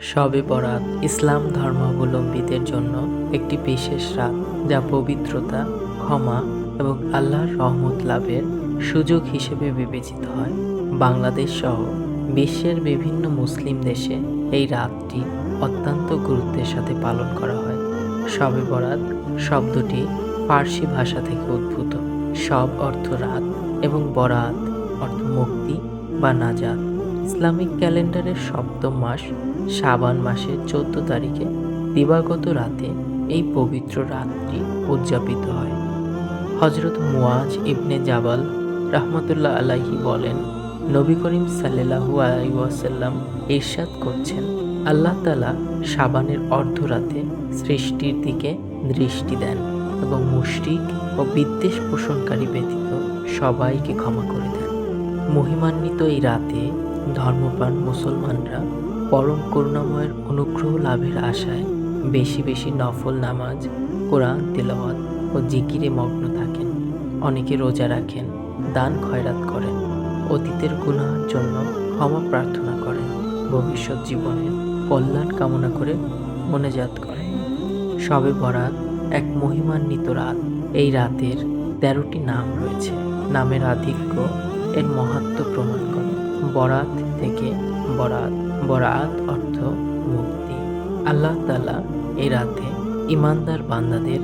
শবে বরাত ইসলাম ধর্মাবলম্বীদের জন্য একটি বিশেষ রাত, যা পবিত্রতা, ক্ষমা এবং আল্লাহর রহমত লাভের সুযোগ হিসেবে বিবেচিত হয়। বাংলাদেশ সহ বিশ্বের বিভিন্ন মুসলিম দেশে এই রাতটি অত্যন্ত গুরুত্বের সাথে পালন করা হয়। শবে বরাত শব্দটি ফার্সি ভাষা থেকে উদ্ভূত। সব অর্থ রাত এবং বরাত অর্থ মুক্তি বা নাজাত। ইসলামিক ক্যালেন্ডারের সপ্তম মাস শাবান মাসের চোদ্দ তারিখে দিবাগত রাতে এই পবিত্র রাতটি উদযাপিত হয়। হজরত মুয়াজ ইবনে জাবাল রাহমাতুল্লাহ আলাহি বলেন, নবী করিম সাল্লাহু আলাইসাল্লাম ইরশাদ করছেন, আল্লাহ তালা সাবানের অর্ধরাতে সৃষ্টির দিকে দৃষ্টি দেন এবং মুশরিক ও বিদ্বেষ পোষণকারী ব্যতীত সবাইকে ক্ষমা করে দেন। মহিমান্বিত এই রাতে ধর্মপ্রাণ মুসলমানরা পরম করুণাময়ের অনুগ্রহ লাভের আশায় বেশি বেশি নফল নামাজ, কোরআন, তেলাওয়াত ও জিকিরে মগ্ন থাকেন। অনেকে রোজা রাখেন, দান খয়রাত করেন, অতীতের গুনার জন্য ক্ষমা প্রার্থনা করেন, ভবিষ্যৎ জীবনের কল্যাণ কামনা করে মনেজাত করেন। সবে বরাত, এক মহিমান্বিত রাত। এই রাতের তেরোটি নাম রয়েছে। নামের আধিক্য এর মহাত্ম প্রমাণ করে। বরাত থেকে বরাত বরাত অর্থ মুক্তি। আল্লাহ তালা এই রাতে ইমানদার বান্দাদের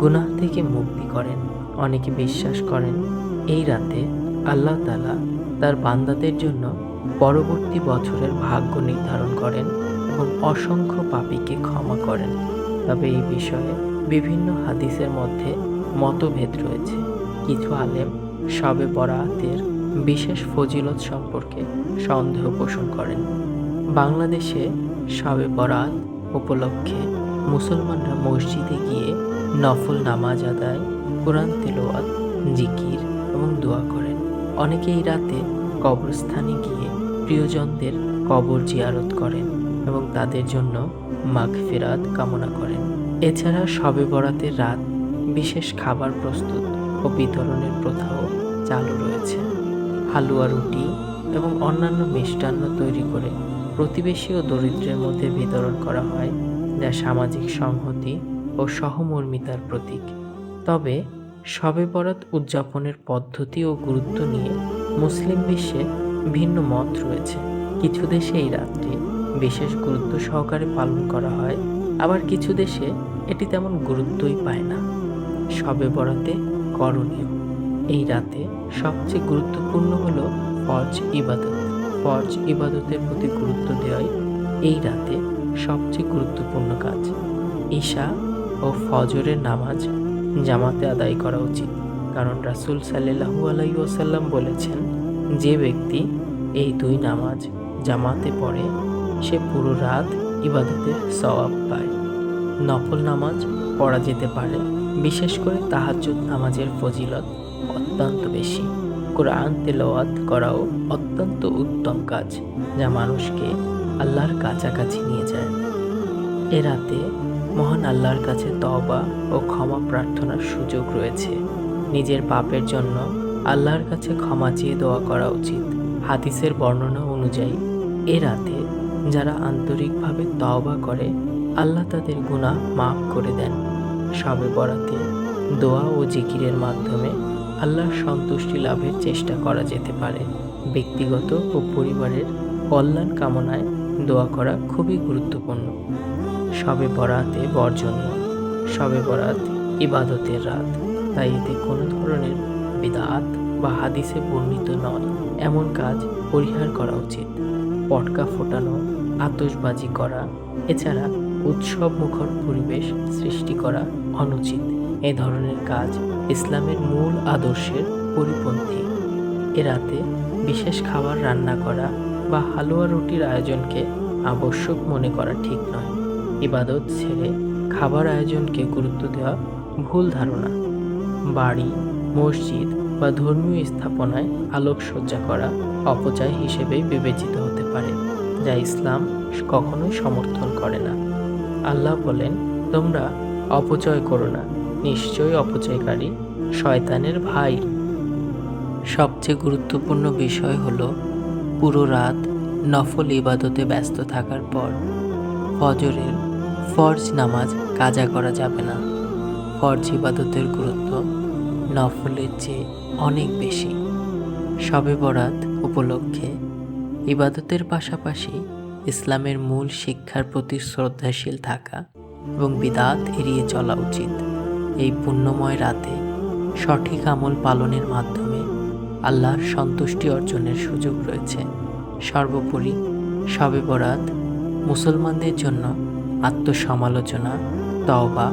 গুনাহ থেকে মুক্তি করেন, অনেকে বিশ্বাস করেন। এই রাতে আল্লাহ তালা তার বান্দাদের জন্য পরবর্তী বছরের ভাগ্য নির্ধারণ করেন এবং অসংখ্য পাপীকে ক্ষমা করেন। তবে এই বিষয়ে বিভিন্ন হাদিসের মধ্যে মতভেদ রয়েছে। কিছু আলেম শবে বরাতের বিশেষ ফজিলত সম্পর্কে সন্দেহ পোষণ করেন। বাংলাদেশে শবে বরাত উপলক্ষে মুসলমানরা মসজিদে গিয়ে নফল নামাজ আদায়, কোরআন তেলোয়াত জিকির এবং দোয়া করেন। অনেকে এই রাতে কবরস্থানে গিয়ে প্রিয়জনদের কবর জিয়ারত করেন এবং তাদের জন্য মাগফিরাত কামনা করেন। এছাড়া শবে বরাতের রাত বিশেষ খাবার প্রস্তুত ও বিতরণের প্রথাও চালু রয়েছে। হালুয়া রুটি এবং অন্যান্য মিষ্টান্ন তৈরি করে প্রতিবেশী ও দরিদ্রের মধ্যে বিতরণ করা হয়, যা সামাজিক সংহতি ও সহমর্মিতার প্রতীক। তবে শবে বরাত উদযাপনের পদ্ধতি ও গুরুত্ব নিয়ে মুসলিম বিশ্বে ভিন্ন মত রয়েছে। কিছু দেশে এই রাতটি বিশেষ গুরুত্ব সহকারে পালন করা হয়, আবার কিছু দেশে এটি তেমন গুরুত্বই পায় না। শবে বরাতে করণীয়। এই রাতে সবচেয়ে গুরুত্বপূর্ণ হল ফর্জ ইবাদত। ফর্জ ইবাদতের প্রতি গুরুত্ব দেওয়াই এই রাতে সবচেয়ে গুরুত্বপূর্ণ কাজ। ঈশা ও ফজরের নামাজ জামাতে আদায় করা উচিত। কারণ রাসুল সাল্লাহু আলাই ওসাল্লাম বলেছেন, যে ব্যক্তি এই দুই নামাজ জামাতে পড়ে, সে পুরো রাত ইবাদতের সওয়াব পায়। নফল নামাজ পড়া যেতে পারে, বিশেষ করে তাহাজ্জুদ নামাজের ফজিলত অত্যন্ত বেশি। কোরআন তেলাওয়াত করাও অত্যন্ত উত্তম কাজ, যা মানুষকে আল্লাহর কাছাকাছি নিয়ে যায়। এ রাতে মহান আল্লাহর কাছে তওবা ও ক্ষমা প্রার্থনার সুযোগ রয়েছে। নিজের পাপের জন্য আল্লাহর কাছে ক্ষমা চেয়ে দোয়া করা উচিত। হাদিসের বর্ণনা অনুযায়ী, এ রাতে যারা আন্তরিকভাবে তওবা করে, আল্লাহ তাদের গুনাহ মাফ করে দেন। সবে বরাতে দোয়া ও জিকিরের মাধ্যমে আল্লাহর সন্তুষ্টি লাভের চেষ্টা করা যেতে পারে। ব্যক্তিগত ও পরিবারের কল্যাণ কামনায় দোয়া করা খুবই গুরুত্বপূর্ণ। সবে বরাতে বর্জনীয়, সবে বরাত ইবাদতের রাত। তাই এতে কোনো ধরনের বিদাত বা হাদিসে বর্ণিত নয়। এমন কাজ পরিহার করা উচিত। পটকা ফোটানো, আতশবাজি করা, এছাড়া উৎসব মুখর পরিবেশ সৃষ্টি করা অনুচিত। এ ধরনের কাজ ইসলামের মূল আদর্শের পরিপন্থী। এ রাতে বিশেষ খাবার রান্না করা বা হালুয়া রুটির আয়োজনকে আবশ্যক মনে করা ঠিক নয়। ইবাদত ছেড়ে খাবার আয়োজনকে গুরুত্ব দেওয়া ভুল ধারণা। বাড়ি, মসজিদ বা ধর্মীয় স্থাপনায় আলোকসজ্জা করা অপচয় হিসেবে বিবেচিত হতে পারে, যা ইসলাম কখনোই সমর্থন করে না। আল্লাহ বলেন, তোমরা অপচয় করো না। নিশ্চয়ই অপচয়কারী, শয়তানের ভাই। সবচেয়ে গুরুত্বপূর্ণ বিষয় হলো, পুরো রাত নফল ইবাদতে ব্যস্ত থাকার পর। ফজরের ফরজ নামাজ কাজা করা যাবে না। ফরজ ইবাদতের গুরুত্ব নফলের চেয়ে অনেক বেশি। শবে বরাত উপলক্ষে ইবাদতের পাশাপাশি ইসলামের মূল শিক্ষার প্রতি শ্রদ্ধাশীল থাকা এবং বিদাত এড়িয়ে চলা উচিত। এই পুণ্যময় রাতে সঠিক আমল পালনের মাধ্যমে আল্লাহর সন্তুষ্টি অর্জনের সুযোগ রয়েছে। সর্বোপরি শবে বরাত, মুসলমানদের জন্য আত্মসমালোচনা, তওবা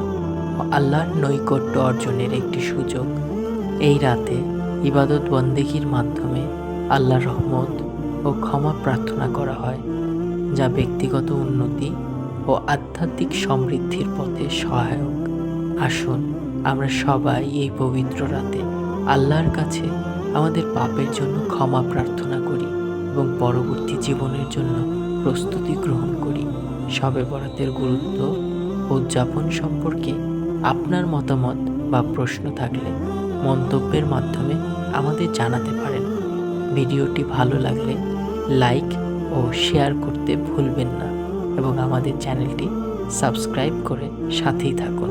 ও আল্লাহর নৈকট্য অর্জনের একটি সুযোগ। এই রাতে ইবাদত বন্দেগীর মাধ্যমে আল্লাহর রহমত ও ক্ষমা প্রার্থনা করা হয়, যা ব্যক্তিগত উন্নতি ও আধ্যাত্মিক সমৃদ্ধির পথে সহায়ক। আসুন, আমরা সবাই এই পবিত্র রাতে আল্লাহর কাছে আমাদের পাপের জন্য ক্ষমা প্রার্থনা করি এবং পরবর্তী জীবনের জন্য প্রস্তুতি গ্রহণ করি। শবে বরাতের গুরুত্ব উদযাপন সম্পর্কে আপনার মতামত বা প্রশ্ন থাকলে মন্তব্যের মাধ্যমে আমাদের জানাতে পারেন। ভিডিওটি ভালো লাগলে লাইক ও শেয়ার করতে ভুলবেন না এবং আমাদের চ্যানেলটি সাবস্ক্রাইব করে সাথেই থাকুন।